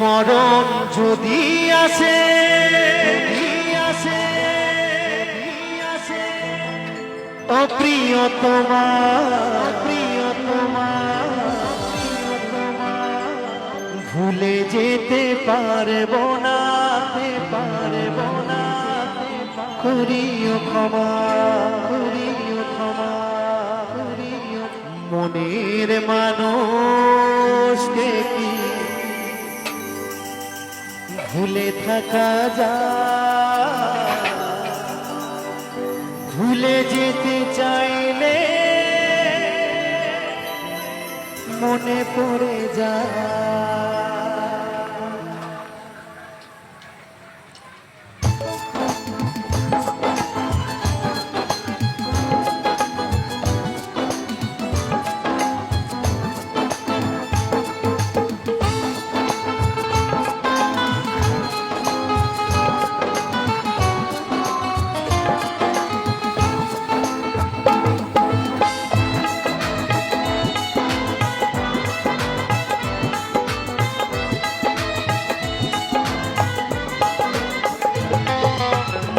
মরণ যদি আসে আসে আসে। ও প্রিয় তোমার প্রিয় তোমার ভুলে যেতে পারব না পারব না করিও ক্ষমা করিও ক্ষমা, করিও মনের মানুষকে কি ভুলে থাকা যা। ভুলে যেতে চাইলে মনে পড়ে যায়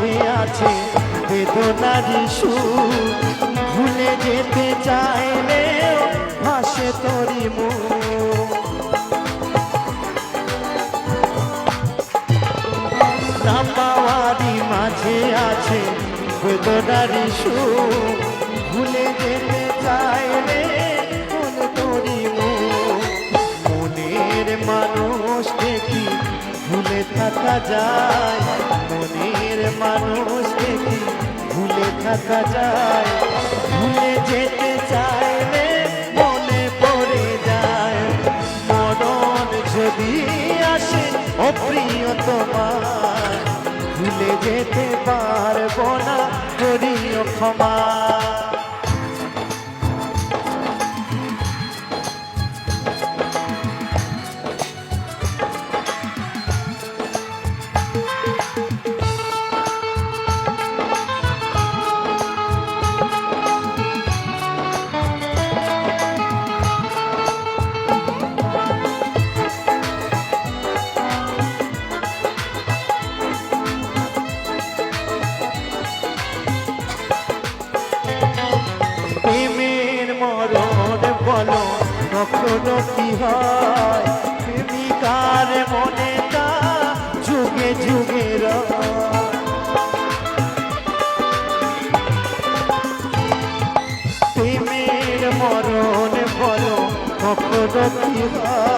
মাঝে আছে বেদনারই সুর ভুলে যেতে চাইলে ভাসে তোরি মুখ না পাওয়ারই মাঝে আছে বেদনারই সুর ভুলে যেতে চাইলে তোরি মুখ মনের ভুলে থাকা যায়। মনের মানুষকে কি ভুলে থাকা যায়? ভুলে যেতে চাইলে হয়। প্রেমিকার মনে যুগে যুগে প্রেমের মরণ বলো কখনো কি হয়।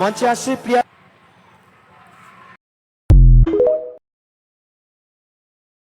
মঞ্চে আসছে প্রিয়া